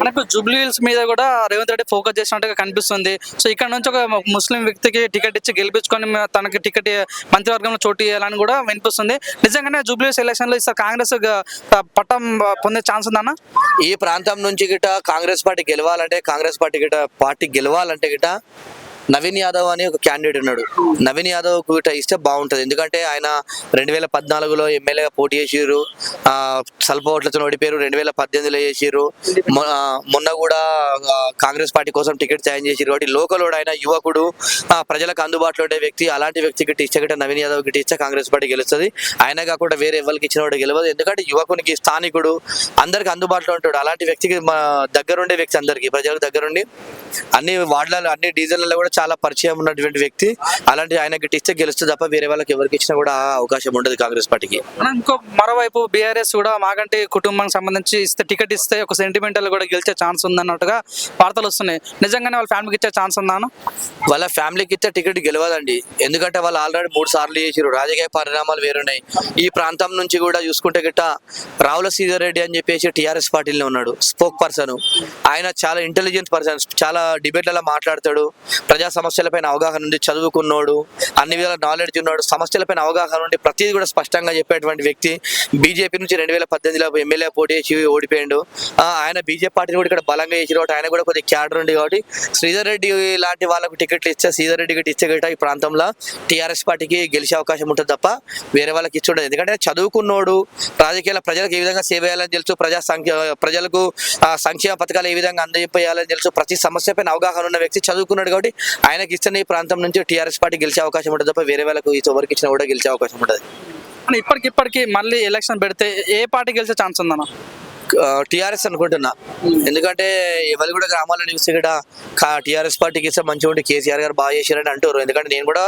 మనకు Jubilee hills మీద కూడా రేవంత్ రెడ్డి ఫోకస్ చేసినట్టుగా కనిపిస్తుంది. సో ఇక్కడ నుంచి ఒక ముస్లిం వ్యక్తికి టికెట్ ఇచ్చి గెలిపించుకొని తనకి టికెట్ మంత్రివర్గంలో చోటు ఇవ్వాలని కూడా వినిపిస్తుంది. నిజంగానే జూబ్లీ హిల్స్ ఎలక్షన్లో ఈసారి కాంగ్రెస్ పట్టం పొందే ఛాన్స్ ఉందన్న ఈ ప్రాంతం నుంచి గిట కాంగ్రెస్ పార్టీ గెలవాలంటే కాంగ్రెస్ పార్టీ గిట పార్టీ గెలవాలంటే గిట నవీన్ యాదవ్ అని ఒక క్యాండిడేట్ ఉన్నాడు. నవీన్ యాదవ్ కూడా ఇస్తే బాగుంటుంది. ఎందుకంటే ఆయన రెండు వేల పద్నాలుగులో ఎమ్మెల్యేగా పోటీ చేసిర్రు. ఆ, స్వల్ప ఓట్లతో ఓడిపోయారు. రెండు వేల పద్దెనిమిదిలో చేసిర్రు. మొన్న కూడా కాంగ్రెస్ పార్టీ కోసం టికెట్ సాయం చేసిర్రు. కాబట్టి లోకల్ ఆయన యువకుడు. ఆ, ప్రజలకు అందుబాటులో ఉండే వ్యక్తి అలాంటి వ్యక్తి గిట్ట ఇచ్చే గిట్ట నవీన్ యాదవ్ గిట్ట ఇచ్చే కాంగ్రెస్ పార్టీ గెలుస్తుంది. ఆయన కాకుండా వేరే ఎవరికి ఇచ్చిన వాడు గెలవదు. ఎందుకంటే యువకునికి స్థానికుడు అందరికి అందుబాటులో ఉంటాడు. అలాంటి వ్యక్తికి దగ్గరుండే వ్యక్తి అందరికి ప్రజలకు దగ్గరుండి అన్ని వార్డులలో అన్ని డీజిల్లో కూడా చాలా పరిచయం ఉన్నటువంటి వ్యక్తి. అలాంటి ఆయనకి ఇస్తే గెలుస్తుంది తప్ప వేరే వాళ్ళకి ఎవరికి ఇచ్చినా కూడా అవకాశం ఉండదు కాంగ్రెస్ పార్టీకి. ఇంకో మరోవైపు బీఆర్ఎస్ కూడా మాగంటి కుటుంబానికి సంబంధించి ఇస్తే టికెట్ ఇస్తే ఒక సెంటిమెంటల్ కూడా గెలిచే ఛాన్స్ ఉందన్నట్టుగా వార్తలు వస్తున్నాయి. నిజంగానే వాళ్ళ ఫ్యామిలీకి ఇచ్చే ఛాన్స్ ఉందా అన్న? వాళ్ళ ఫ్యామిలీకి ఇస్తే టికెట్ గెలవదండి ఎందుకంటే వాళ్ళు ఆల్రెడీ మూడు సార్లు చేసారు రాజకీయ పరిణామాలు వేరున్నాయి. ఈ ప్రాంతం నుంచి కూడా చూసుకుంటే గిట్ట రావుల శ్రీధర్ రెడ్డి అని చెప్పేసి టిఆర్ఎస్ పార్టీలో ఉన్నాడు. Spoke person. ఆయన చాలా ఇంటెలిజెంట్ పర్సన్. చాలా డిబేట్లలో మాట్లాడతాడు. ప్రజా సమస్యలపైన అవగాహన ఉండి చదువుకున్నోడు అన్ని విధాల నాలెడ్జ్ ఉన్నాడు సమస్యలపైన అవగాహన ఉండి ప్రతిదీ కూడా స్పష్టంగా చెప్పేటువంటి వ్యక్తి బీజేపీ నుంచి రెండు వేల పద్దెనిమిదిలో ఎమ్మెల్యే పోటీ చేసి ఓడిపోయాడు. ఆయన బీజేపీ పార్టీని కూడా ఇక్కడ బలంగా చేసి కాబట్టి ఆయన కూడా కొద్దిగా క్యాడర్ ఉంది కాబట్టి శ్రీధర్ రెడ్డి లాంటి వాళ్ళకు టికెట్లు ఇచ్చే శ్రీధర్ రెడ్డి గిట్ట ఇచ్చే గిట్ట ఈ ప్రాంతంలో టీఆర్ఎస్ పార్టీకి గెలిచే అవకాశం ఉంటుంది తప్ప వేరే వాళ్ళకి ఇచ్చి ఉండదు. ఎందుకంటే చదువుకున్నోడు రాజకీయాల ప్రజలకు ఏ విధంగా సేవ చేయాలని తెలుసు ప్రజా సంఖ్య ప్రజలకు సంక్షేమ పథకాలు ఏ విధంగా అందజేయాలని తెలుసు ప్రతి సమస్యపైన అవగాహన ఉన్న వ్యక్తి చదువుకున్నాడు కాబట్టి ఆయనకి ఇస్తున్న ఈ ప్రాంతం నుంచి టీఆర్ఎస్ పార్టీ గెలిచే అవకాశం ఉంటుంది తప్ప వేరే వాళ్ళకు ఈ ఎవరికి ఇచ్చినా కూడా గెలిచే అవకాశం ఉంటుంది. అని ఇప్పటికిప్పటికి మళ్ళీ ఎలక్షన్ పెడితే ఏ పార్టీ గెలిచే ఛాన్స్ ఉందన్న? టీఆర్ఎస్ అనుకుంటున్నా. ఎందుకంటే ఎవరు కూడా గ్రామాల్లో చూస్తే కూడా టీఆర్ఎస్ పార్టీకి ఇస్తే మంచి ఉంటే కేసీఆర్ గారు బాగా చేశారని అంటారు. ఎందుకంటే నేను కూడా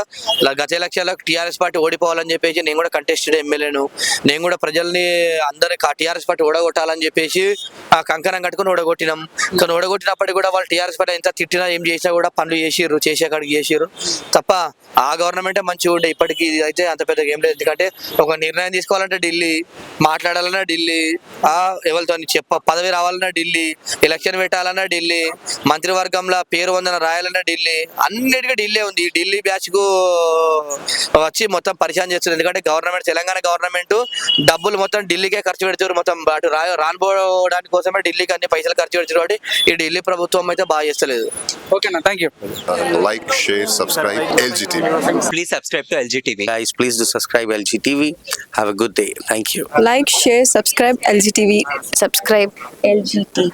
గత ఎలక్షన్లో టీఆర్ఎస్ పార్టీ ఓడిపోవాలని చెప్పేసి నేను కూడా కంటెస్టెడ్ ఎమ్మెల్యేను. నేను కూడా ప్రజల్ని అందరి టీఆర్ఎస్ పార్టీ ఓడగొట్టాలని చెప్పేసి ఆ కంకణం కట్టుకుని ఓడగొట్టినాం. కానీ ఓడగొట్టినప్పటికీ కూడా వాళ్ళు టీఆర్ఎస్ పార్టీ ఎంత తిట్టినా ఏం చేసినా కూడా పనులు చేసిర్రు చేసే కాడికి చేసిర్రు. తప్ప ఆ గవర్నమెంటే మంచిగా ఉండే ఇప్పటికి ఇది అయితే అంత పెద్దగా ఏం లేదు. ఎందుకంటే ఒక నిర్ణయం తీసుకోవాలంటే ఢిల్లీ మాట్లాడాలన్నా ఢిల్లీ ఎవరితో ఎవరితో చెప్ప పదవి రావాలన్నా ఢిల్లీ ఎలక్షన్ పెట్టాలన్నా ఢిల్లీ మంత్రివర్గంలో పేరు వందన రాయాలన్నా ఢిల్లీ అన్నిటికీ ఢిల్లీ ఉంది ఈ ఢిల్లీ బ్యాచ్కు వచ్చి మొత్తం పరిచయం చేస్తుంది ఎందుకంటే గవర్నమెంట్ తెలంగాణ గవర్నమెంట్ డబ్బులు మొత్తం ఢిల్లీకే ఖర్చు పెడుతారు మొత్తం అటు రా రానుకోవడానికి కోసమే ఢిల్లీకి అన్ని పైసలు ఖర్చు పెడుతారు కాబట్టి ఈ ఢిల్లీ ప్రభుత్వం అయితే బాగా చేస్తలేదు ఓకేనా thank you LG TV. Have a good day. Thank you. like, share, subscribe LGTV. subscribe LGT.